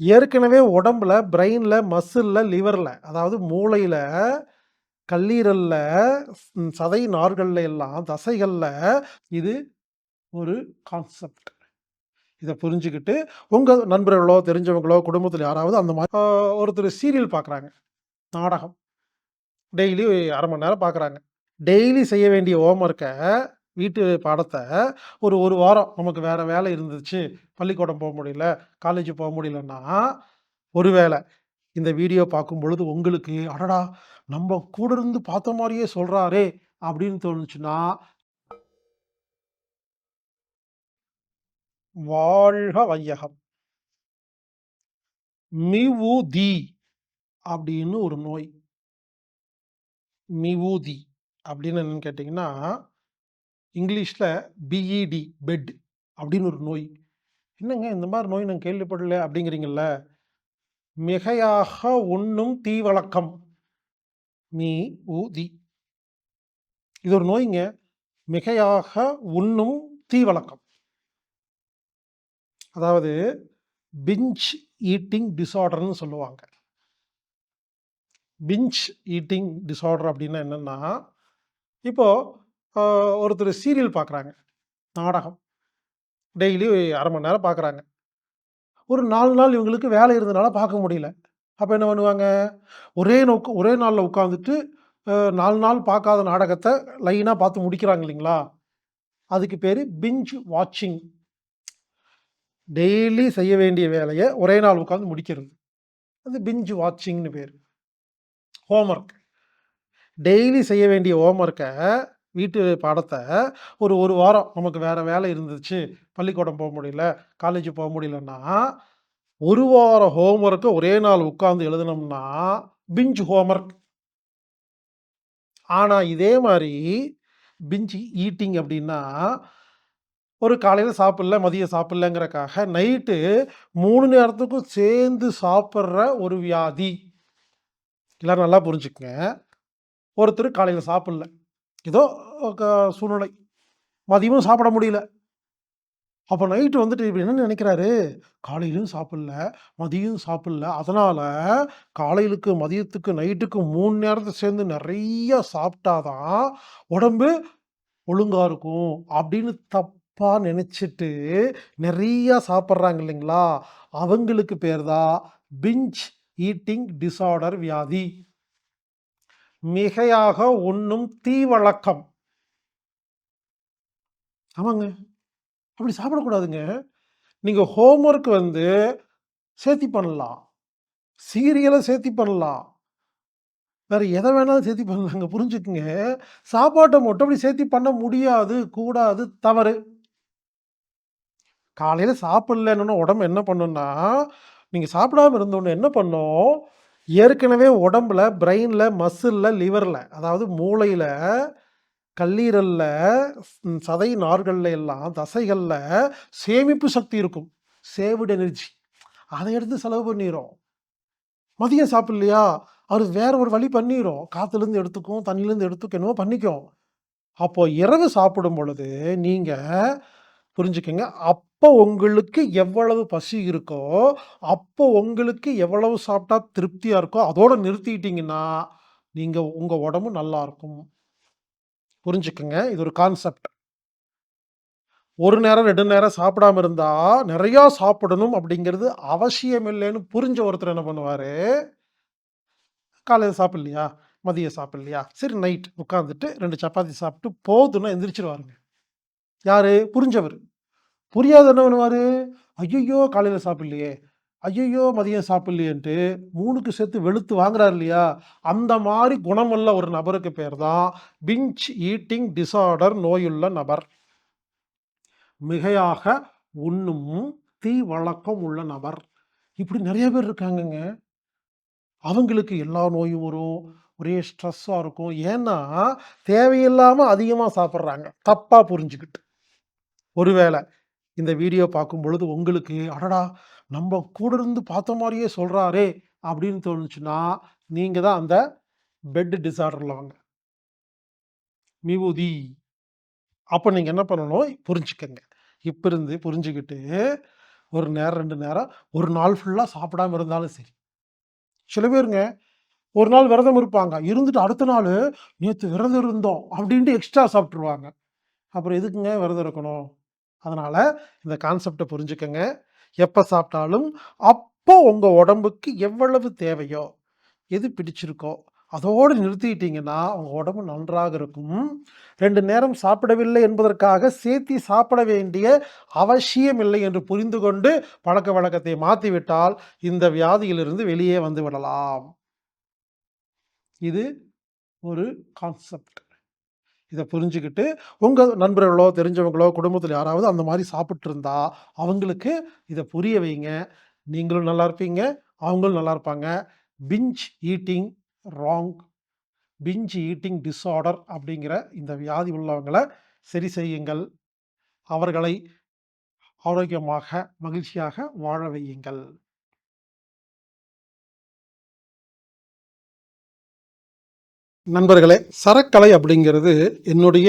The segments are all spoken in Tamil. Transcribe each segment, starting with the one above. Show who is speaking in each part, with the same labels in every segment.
Speaker 1: ஏற்கனவே உடம்புல, பிரெயினில் மசிலில் லிவரில் அதாவது மூளையில் கல்லீரலில் சதை நார்கள்ல எல்லாம், தசைகளில் இது ஒரு கான்செப்ட். இதை புரிஞ்சுக்கிட்டு உங்கள் நண்பர்களோ, தெரிஞ்சவங்களோ, குடும்பத்தில் யாராவது அந்த மாதிரி ஒருத்தர் சீரியல் பார்க்குறாங்க. நாடகம். டெய்லி 1/2 மணி நேரம் பார்க்குறாங்க. டெய்லி செய்ய வேண்டிய ஹோம்ஒர்க்கை வீட்டு பாடத்தை ஒரு ஒரு வாரம் நமக்கு வேற வேலை இருந்துச்சு, பள்ளிக்கூடம் போக முடியல, காலேஜ் போக முடியலன்னா, ஒருவேள இந்த வீடியோ பார்க்கும் பொழுது உங்களுக்கு, "அடடா! நம்ம கூட இருந்து பார்த்த மாதிரியே சொல்கிறாரே அப்படின்னு தோணுச்சுன்னா வாழ்க வையகம். மிவுதி அப்படின்னு ஒரு நோய். மிவுதி அப்படின்னு என்னன்னு கேட்டிங்கன்னா இங்கிலீஷில் பிஇடி பெட் அப்படின்னு ஒரு நோய். "என்னங்க இந்த மாதிரி நோய் நான் கேள்விப்படல" அப்படிங்கிறீங்கள மிகையாக உண்ணும் தீவழக்கம். மீ ஊதி இது ஒரு நோய்ங்க. மிகையாக உண்ணும் தீவழக்கம். அதாவது பிஞ்ச் ஈட்டிங் டிசார்டர்னு சொல்லுவாங்க. பிஞ்ச் ஈட்டிங் டிசார்டர் அப்படின்னா என்னென்னா இப்போது ஒருத்தர் சீரியல் பார்க்குறாங்க. நாடகம். டெய்லி அரை மணி நேரம் பார்க்குறாங்க. ஒரு நாலு நாள் இவங்களுக்கு வேலை இருந்தனால பார்க்க முடியல. அப்போ என்ன பண்ணுவாங்க? ஒரே நோக்கு ஒரே நாளில் உட்காந்துட்டு, நாலு நாள் பார்க்காத நாடகத்தை லைனாக பார்த்து முடிக்கிறாங்க இல்லைங்களா? அதுக்கு பேர் பிஞ்ச் வாட்சிங். டெய்லி செய்ய வேண்டிய வேலையை ஒரே நாள் உட்காந்து முடிக்கிறது. அது பிஞ்ச் வாட்சிங்னு பேர் ஹோம்ஒர்க் டெய்லி செய்ய வேண்டிய ஹோம்ஒர்க்கை வீட்டு பாடத்தை ஒரு ஒரு வாரம் நமக்கு வேற வேலை இருந்துச்சு, பள்ளிக்கூடம் போக முடியல, காலேஜ் போக முடியலன்னா, 1 வார ஹோம்வொர்க்க ஒரே நாள் உட்கார்ந்து எழுதுனோம்னா, பிஞ்ச் ஒர்க் ஆனால் இதே மாதிரி பிஞ்ச் ஈட்டிங் அப்படின்னா, ஒரு காலையில் சாப்பிடல, மதியம் சாப்பிட்லங்கிறக்காக நைட்டு மூணு நேரத்துக்கும் சேர்ந்து சாப்பிட்ற ஒரு வியாதி. எல்லாம் நல்லா புரிஞ்சுக்கங்க. ஒருத்தர் காலையில் சாப்பிடல. ஏதோ க சூழ்நிலை. மதியமும் சாப்பிட முடியல. அப்போ நைட்டு வந்துட்டு இப்படி என்ன நினைக்கிறாரு? காலையிலும் சாப்பிடல, மதியம் சாப்பிடல. அதனால் காலையிலுக்கு, மதியத்துக்கு, நைட்டுக்கு மூணு நேரத்தை சேர்ந்து நிறைய சாப்பிட்டா தான் உடம்பு ஒழுங்காக இருக்கும். அப்படின்னு தப்பாக நினச்சிட்டு நிறையா சாப்பிட்றாங்க இல்லைங்களா? அவங்களுக்கு பேர் தான் பிஞ்ச் ஈட்டிங் டிஸார்டர் வியாதி. மிகையாக உண்ணும் தீவழக்கம். ஆமாங்க. அப்படி சாப்பிடக்கூடாதுங்க. நீங்கள் ஹோம்ஒர்க் வந்து சேர்த்தி பண்ணலாம். சீரியலை சேர்த்தி பண்ணலாம். வேறு எதை வேணாலும் சேர்த்தி பண்ணலாங்க. புரிஞ்சுக்குங்க. சாப்பாட்டை மட்டும் அப்படி சேர்த்தி பண்ண முடியாது, கூடாது, தவறு. காலையில் சாப்பிட்லன்னு உடம்பு என்ன பண்ணுன்னா நீங்கள் சாப்பிடாம இருந்தோன்னு என்ன பண்ணும்? ஏற்கனவே உடம்புல, பிரெயினில் மசிலில் லிவரில் அதாவது மூளையில் கல்லீரலில் சதை நார்களில் எல்லாம், தசைகளில் சேமிப்பு சக்தி இருக்கும். Saved energy. அதை எடுத்து செலவு பண்ணிடும் மதியம் சாப்பிட்லையா அது வேற ஒரு வழி பண்ணிடும் காற்றுலேருந்து எடுத்துக்கும், தண்ணிலேருந்து எடுத்துக்கும், என்னமோ பண்ணிக்கும். அப்போது இரவு சாப்பிடும் பொழுது நீங்கள் புரிஞ்சுக்கங்க. அப்போ உங்களுக்கு எவ்வளவு பசி இருக்கோ, அப்போ உங்களுக்கு எவ்வளவு சாப்பிட்டா திருப்தியா இருக்கோ, அதோட நிறுத்திட்டீங்கன்னா, நீங்க உங்க உடம்பு நல்லா இருக்கும். புரிஞ்சுக்கங்க. இது ஒரு கான்செப்ட். 1 நேரம், 2 நேரம் சாப்பிடாம இருந்தா, நெறையா சாப்பிடணும் அப்படிங்கிறது அவசியம் இல்லைன்னு புரிஞ்ச ஒருத்தர் என்ன பண்ணுவாரு? காலையில சாப்பிடலையா? மதியம் சாப்பிடலையா? சரி நைட் உட்காந்துட்டு 2 சப்பாத்தி சாப்பிட்டு போதும்னா எந்திரிச்சுருவாருங்க. யாரு? புரிஞ்சவரு. புரியாத என்ன பண்ணுவார் ஐயோ காலையில் சாப்பிட்லையே ஐயோ மதியம் சாப்பிட்லையேன்ட்டு மூணுக்கு சேர்த்து வெளுத்து வாங்குறார் இல்லையா? அந்த மாதிரி குணமுள்ள ஒரு நபருக்கு பேர் தான் பிஞ்ச் ஈட்டிங் டிசார்டர் நோயுள்ள நபர். மிகையாக உண்ணும் தீவழக்கம் உள்ள நபர். இப்படி நிறைய பேர் இருக்காங்கங்க. அவங்களுக்கு எல்லா நோயும் வரும். ஒரே ஸ்ட்ரெஸ்ஸாக இருக்கும். ஏன்னா, தேவையில்லாமல் அதிகமாக சாப்பிட்றாங்க தப்பாக புரிஞ்சுக்கிட்டு ஒருவேளை இந்த வீடியோ பார்க்கும் பொழுது உங்களுக்கு, "அடடா! நம்ம கூட இருந்து பார்த்த மாதிரியே சொல்கிறாரே அப்படின்னு தோணுச்சுன்னா, நீங்கள் தான் அந்த பெட் டிசார்டரில் வாங்க. மிவுதி. அப்போ நீங்கள் என்ன பண்ணணும்? புரிஞ்சுக்கங்க. இப்போ இருந்து புரிஞ்சுக்கிட்டு ஒரு நேரம் ரெண்டு நேரம் ஒரு நாள் ஃபுல்லாக சாப்பிடாம இருந்தாலும் சரி சில பேருங்க ஒரு நாள் விரதம் இருப்பாங்க இருந்துட்டு அடுத்த நாள் நேற்று விரதம் இருந்தோம் அப்படின்ட்டு எக்ஸ்ட்ரா சாப்பிட்ருவாங்க அப்புறம் எதுக்குங்க விரதம் இருக்கணும் அதனால் இந்த கான்செப்டை புரிஞ்சுக்கங்க. எப்போ சாப்பிட்டாலும் அப்போ உங்கள் உடம்புக்கு எவ்வளவு தேவையோ எது பிடிச்சிருக்கோ அதோடு நிறுத்திக்கிட்டீங்கன்னா உங்கள் உடம்பு நன்றாக இருக்கும். ரெண்டு நேரம் சாப்பிடவில்லை என்பதற்காக சேர்த்தி சாப்பிட வேண்டிய அவசியம் இல்லை என்று புரிந்து கொண்டு பழக்க வழக்கத்தை மாற்றிவிட்டால் இந்த வியாதியிலிருந்து வெளியே வந்து விடலாம். இது ஒரு கான்செப்ட் இதை புரிஞ்சுக்கிட்டு உங்கள் நண்பர்களோ தெரிஞ்சவங்களோ குடும்பத்தில் யாராவது அந்த மாதிரி சாப்பிட்ருந்தா அவங்களுக்கு இதை புரிய வைங்க. நீங்களும் நல்லா இருப்பீங்க அவங்களும் நல்லா இருப்பாங்க. Binge eating wrong binge eating disorder அப்படிங்கிற இந்த வியாதி உள்ளவங்களை சரி செய்யுங்கள். அவர்களை ஆரோக்கியமாக மகிழ்ச்சியாக வாழ வையுங்கள். நண்பர்களே சரக்கலை அப்படிங்கிறது என்னுடைய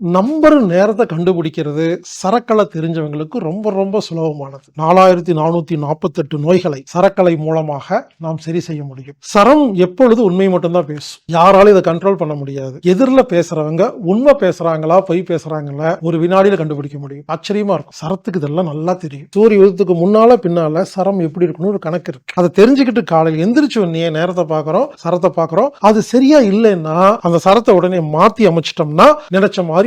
Speaker 1: நம்பர் நேரத்தை கண்டுபிடிக்கிறது சரக்கலை தெரிஞ்சவங்களுக்கு ரொம்ப ரொம்ப சுலபமானது. நாலாயிரத்தி நானூத்தி நாற்பத்தெட்டு நோய்களை சரக்கலை மூலமாக நாம் சரி செய்ய முடியும். சரம் எப்பொழுது உண்மை மட்டும்தான் பேசும். யாராலும் இதை கண்ட்ரோல் பண்ண முடியாது. எதிரில் பேசுறவங்க உண்மை பேசுறாங்களா பொய் பேசுறாங்களா ஒரு வினாடியில கண்டுபிடிக்க முடியும். ஆச்சரியமா இருக்கும். சரத்துக்கு இதெல்லாம் நல்லா தெரியும். சூரிய உதயத்துக்கு முன்னால பின்னால சரம் எப்படி இருக்கணும் ஒரு கணக்கு இருக்கு. அதை தெரிஞ்சுக்கிட்டு காலையில் எந்திரிச்சு உடனே நேரத்தை பார்க்கறோம் சரத்தை பார்க்கறோம். அது சரியா இல்லைன்னா அந்த சரத்தை உடனே மாத்தி அமைச்சிட்டோம்னா நினைச்ச மாதிரி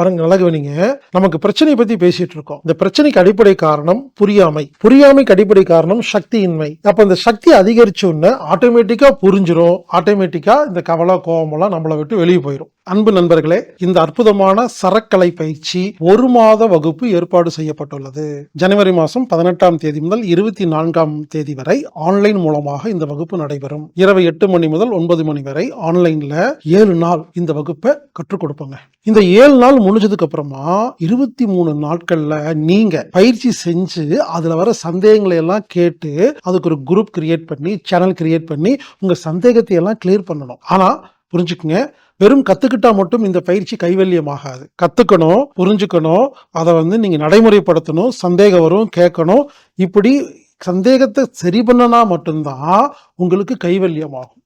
Speaker 1: பாருங்க நல்லா கவனிங்க நமக்கு பிரச்சனையை பத்தி பேசிட்டு இருக்கோம். இந்த பிரச்சனைக்கு அடிப்படை காரணம் புரியாமை. புரியாமைக்கு அடிப்படை காரணம் சக்தியின்மை. அப்ப இந்த சக்தி அதிகரிச்ச ஆட்டோமேட்டிக்கா புரிஞ்சிடும் ஆட்டோமேட்டிக்கா இந்த கவலை கோபமெல்லாம் நம்மளை விட்டு வெளியே போயிடும் அன்பு நண்பர்களே இந்த அற்புதமான சரக்கலை பயிற்சி ஒரு மாத வகுப்பு ஏற்பாடு செய்யப்பட்டுள்ளது. ஜனவரி மாதம் பதினெட்டாம் தேதி முதல் இருபத்தி நான்காம் தேதி வரை ஆன்லைன் மூலமாக இந்த வகுப்பு நடைபெறும். இரவு எட்டு மணி முதல் ஒன்பது மணி வரை ஆன்லைன்ல ஏழு நாள் இந்த வகுப்பை கற்றுக் கொடுப்போங்க. இந்த ஏழு நாள் முடிஞ்சதுக்கு அப்புறமா இருபத்தி மூணு நாட்கள்ல நீங்க பயிற்சி செஞ்சு அதுல வர சந்தேகங்களை எல்லாம் கேட்டு அதுக்கு ஒரு குரூப் கிரியேட் பண்ணி சேனல் கிரியேட் பண்ணி உங்க சந்தேகத்தை எல்லாம் கிளியர் பண்ணணும். ஆனா புரிஞ்சுக்குங்க. வெறும் கத்துக்கிட்டா மட்டும் இந்த பயிற்சி கைவல்யமாகாது. கத்துக்கணும் புரிஞ்சுக்கணும் அதை வந்து நீங்க நடைமுறைப்படுத்தணும் சந்தேகம் வரும் கேட்கணும். இப்படி சந்தேகத்தை சரி பண்ணனா மட்டும்தான் உங்களுக்கு கைவல்யமாகும்.